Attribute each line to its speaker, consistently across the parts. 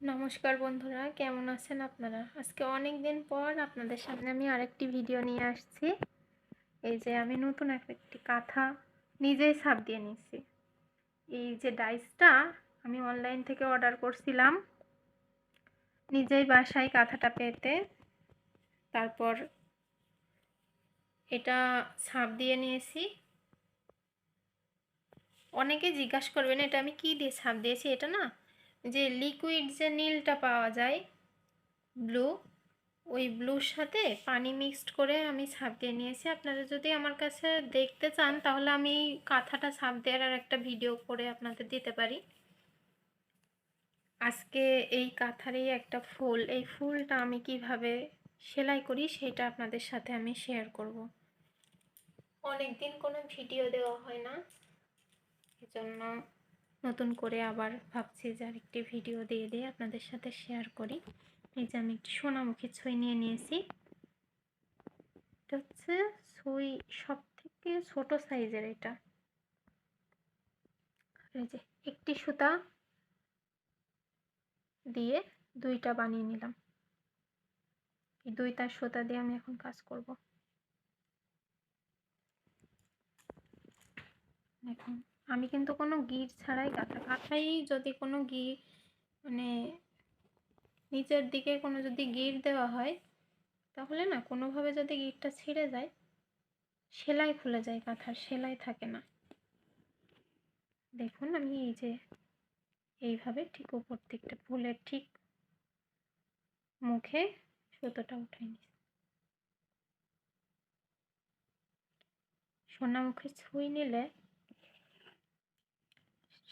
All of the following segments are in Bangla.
Speaker 1: নমস্কার বন্ধুরা, কেমন আছেন আপনারা? আজকে অনেক দিন পর আপনাদের সামনে আমি আরেকটি ভিডিও নিয়ে আসছি। এই যে আমি নতুন একটি কাঁথা নিজেই ছাপ দিয়ে নিচ্ছি এই যে ডাইসটা আমি অনলাইন থেকে অর্ডার করছিলাম। নিজেই বাসায় কাঁথাটা পেতে। তারপর এটা ছাপ দিয়ে নিয়েছি। অনেকে জিজ্ঞাসা করবেন, এটা আমি কি দিয়ে ছাপ দিয়েছি? এটা না যে লিকুইড যে নীলটা পাওয়া যায় ব্লু ওই ব্লুর সাথে পানি মিক্সড করে আমি ছাপ দিয়ে নিয়েছি। আপনারা যদি আমার কাছে দেখতে চান, তাহলে আমি এই কাঁথাটা ছাপ দেওয়ার আর একটা ভিডিও করে আপনাদের দিতে পারি। আজকে এই কাঁথারই একটা ফুল, এই ফুলটা আমি কীভাবে সেলাই করি সেটা আপনাদের সাথে আমি শেয়ার করব। অনেক দিন কোনো ভিডিও দেওয়া হয় না, এজন্য নতুন করে আবার ভাবছি যে আরেকটি ভিডিও দিয়ে দিয়ে আপনাদের সাথে শেয়ার করি। এই যে আমি একটি সোনামুখী ছই নিয়ে নিয়েছি। এটা হচ্ছে ছই সব থেকে ছোট সাইজের এটা। এই যে একটি সুতা দিয়ে দুইটা বানিয়ে নিলাম। এই দুইটা সুতা দিয়ে আমি এখন কাজ করব। এখন আমি কিন্তু কোনো গির ছাড়াই কাঁথা কাঁথাই যদি কোনো গি মানে নিচের দিকে কোনো যদি গির দেওয়া হয়, তাহলে না কোনোভাবে যদি গিরটা ছিঁড়ে যায়, সেলাই খুলে যায় কাঁথার সেলাই থাকে না। দেখুন আমি এই যে এইভাবে ঠিক উপর দিকটা ফুলের ঠিক মুখে সুতোটা উঠে নিই সোনা মুখে ছুঁই নিলে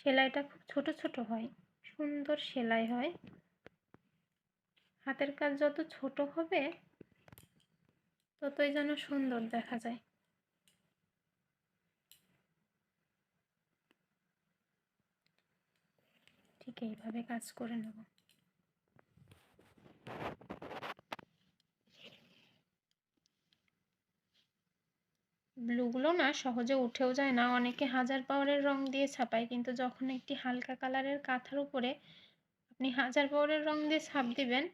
Speaker 1: সেলাইটা খুব ছোট ছোট হয়, সুন্দর সেলাই হয়। হাতের কাজ যত ছোট হবে, ততই যেন সুন্দর দেখা যায়। ঠিক এইভাবে কাজ করে নেব। ব্লুগুলো না সহজে উঠেও যায় না। অনেকে হাজার পাওয়ারের রং দিয়ে ছাপায়, কিন্তু যখন একটি হালকা কালারের কাঁথার উপরে আপনি হাজার পাওয়ারের রং দিয়ে ছাপ দিবেন,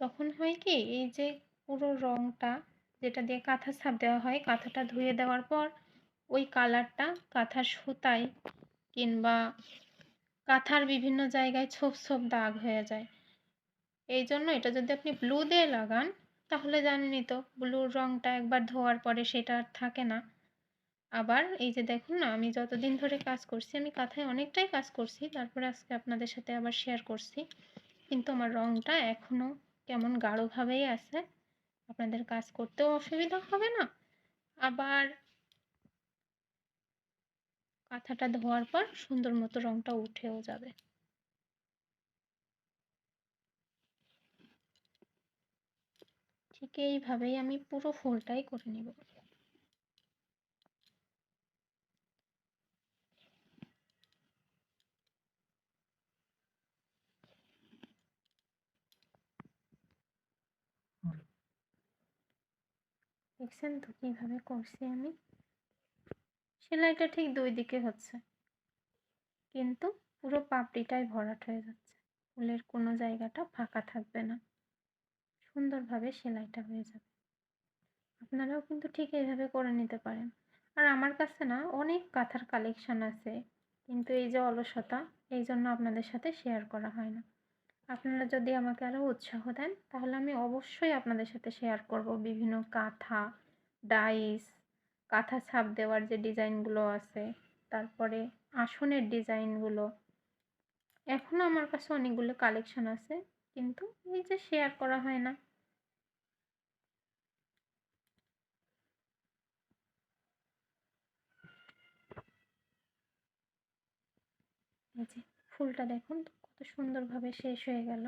Speaker 1: তখন হয় কি, এই যে পুরো রংটা যেটা দিয়ে কাঁথা ছাপ দেওয়া হয়, কাঁথাটা ধুয়ে দেওয়ার পর ওই কালারটা কাঁথার সুতায় কিংবা কাঁথার বিভিন্ন জায়গায় ছোপ ছোপ দাগ হয়ে যায়। এই জন্য এটা যদি আপনি ব্লু দিয়ে লাগান তাহলে জানেনই তো ব্লুর রঙটা একবার ধোয়ার পরে সেটা আর থাকে না। আবার এই যে দেখুন না, আমি যতদিন ধরে কাজ করছি, আমি কাঁথায় অনেকটাই কাজ করছি, তারপরে আজকে আপনাদের সাথে আবার শেয়ার করছি। কিন্তু আমার রঙটা এখনও কেমন গাঢ়ভাবেই আছে। আপনাদের কাজ করতেও অসুবিধা হবে না। আবার কাঁথাটা ধোয়ার পর সুন্দর মতো রঙটা উঠেও যাবে। ঠিক এইভাবেই আমি পুরো ফুলটাই করে নেব। দেখছেন তো কীভাবে করছি আমি? সেলাইটা ঠিক দুই দিকে হচ্ছে। কিন্তু পুরো পাপড়িটাই ভরাট হয়ে যাচ্ছে। ফুলের কোনো জায়গাটা ফাঁকা থাকবে না। সুন্দরভাবে সেলাইটা হয়ে যাবে। আপনারাও কিন্তু ঠিক এইভাবে করে নিতে পারেন। আর আমার কাছে না অনেক কাঁথার কালেকশান আছে, কিন্তু এই যে অলসতা, এই জন্য আপনাদের সাথে শেয়ার করা হয় না। আপনারা যদি আমাকে আরও উৎসাহ দেন, তাহলে আমি অবশ্যই আপনাদের সাথে শেয়ার করব বিভিন্ন কাঁথা ডাইস কাঁথা ছাপ দেওয়ার যে ডিজাইনগুলো আছে, তারপরে আসনের ডিজাইনগুলো। এখনও আমার কাছে অনেকগুলো কালেকশন আছে, কিন্তু যে শেয়ার করা হয় না। যে ফুলটা দেখুন, কত সুন্দরভাবে শেষ হয়ে গেল।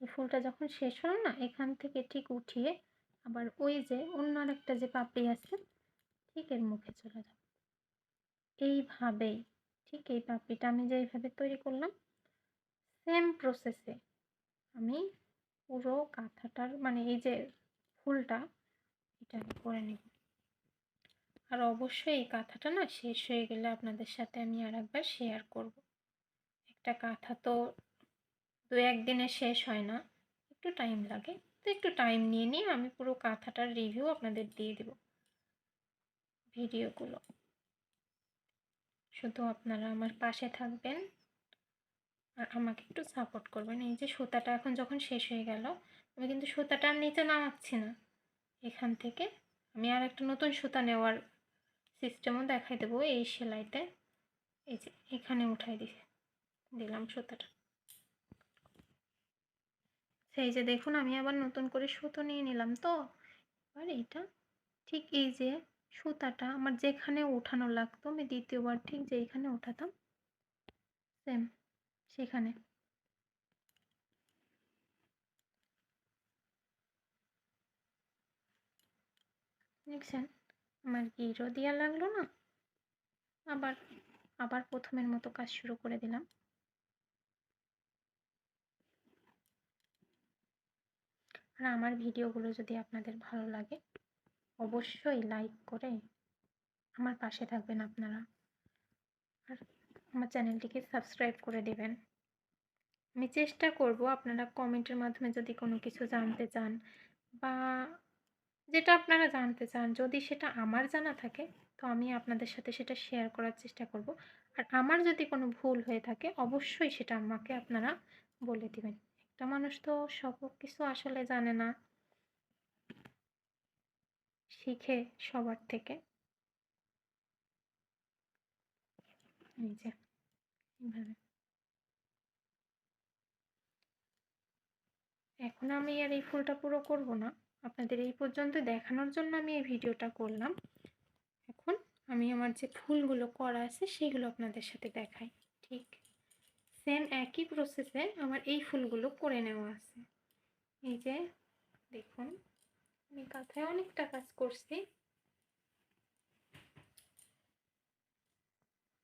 Speaker 1: ফুলটা যখন শেষ হলো না, এখান থেকে ঠিক উঠিয়ে আবার ওই যে অন্য একটা যে পাপড়ি আছে, ঠিক এর মুখে চলে যাব। এইভাবেই ঠিক এই পাপড়িটা আমি যেইভাবে তৈরি করলাম সেম প্রসেসে আমি পুরো কাঁথাটার মানে এই যে ফুলটা, এটা আমি করে নেব। আর অবশ্যই এই কাঁথাটা না শেষ হয়ে গেলে আপনাদের সাথে আমি আর একবার শেয়ার করব। একটা কাঁথা তো দু একদিনে শেষ হয় না, একটু টাইম লাগে। তো একটু টাইম নিয়ে নিয়ে আমি পুরো কাঁথাটার রিভিউ আপনাদের দিয়ে দেব। ভিডিওগুলো। শুধু আপনারা আমার পাশে থাকবেন আর আমাকে একটু সাপোর্ট করবেন। এই যে সুতাটা এখন যখন শেষ হয়ে গেল, আমি কিন্তু সুতাটা নিচে নামাচ্ছি না। এখান থেকে আমি আর একটা নতুন সুতা নেওয়ার সিস্টেমও দেখাই দেবো এই সেলাইতে। এই যে এখানে উঠাই দিলাম সুতাটা। সেই যে দেখুন আমি আবার নতুন করে সুতো নিয়ে নিলাম তো। এবার এটা ঠিক এই যে সুতাটা আমার যেখানে উঠানো লাগতো, আমি দ্বিতীয়বার ঠিক যেইখানে উঠাতাম সেম সেখানে। দেখছেন? আমার গিরো দেওয়া লাগল না? আবার আবার প্রথমের মতো কাজ শুরু করে দিলাম। আর আমার ভিডিওগুলো যদি আপনাদের ভালো লাগে, অবশ্যই লাইক করে আমার পাশে থাকবেন আপনারা। আর আমার চ্যানেলটিকে সাবস্ক্রাইব করে দেবেন। আমি চেষ্টা করব আপনারা কমেন্টের মাধ্যমে যদি কোনো কিছু জানতে চান বা যেটা আপনারা জানতে চান, যদি সেটা আমার জানা থাকে, তো আমি আপনাদের সাথে সেটা শেয়ার করার চেষ্টা করব। আর আমার যদি কোনো ভুল হয়ে থাকে, অবশ্যই সেটা আমাকে আপনারা বলে দিবেন। একটা মানুষ তো সব কিছু আসলে জানে না। শিখে সবার থেকে। এখন আমি আর এই ফুলটা পুরো করব না। আপনাদের এই পর্যন্ত দেখানোর জন্য আমি এই ভিডিওটা করলাম। এখন আমি আমার যে ফুলগুলো করা আছে, সেগুলো আপনাদের সাথে দেখাই। ঠিক। সেম একই প্রসেসে আমার এই ফুলগুলো করে নেওয়া আছে। এই যে, দেখুন, আমি কাঁথায় অনেকটা কাজ করছি।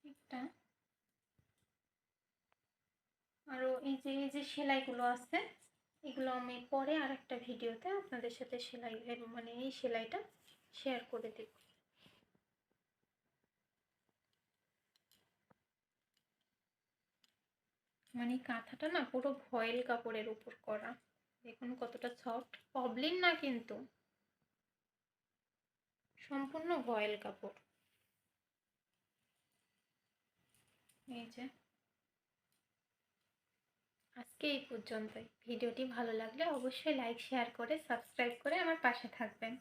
Speaker 1: একটা। আরও এই যে এই যে সেলাইগুলো আছে, এগুলো আমি পরে আর একটা ভিডিওতে আপনাদের সাথে সেলাই মানে এই সেলাইটা শেয়ার করে দেব। মানে কাঁথাটা না পুরো ভয়েল কাপড়ের উপর করা। দেখুন কতটা সফট পবলিন না কিন্তু। সম্পূর্ণ ভয়েল কাপড়। এই যে। আজকে এই পর্যন্তই। ভিডিওটি ভালো লাগলে অবশ্যই লাইক শেয়ার করে সাবস্ক্রাইব করে আমার পাশে থাকবেন।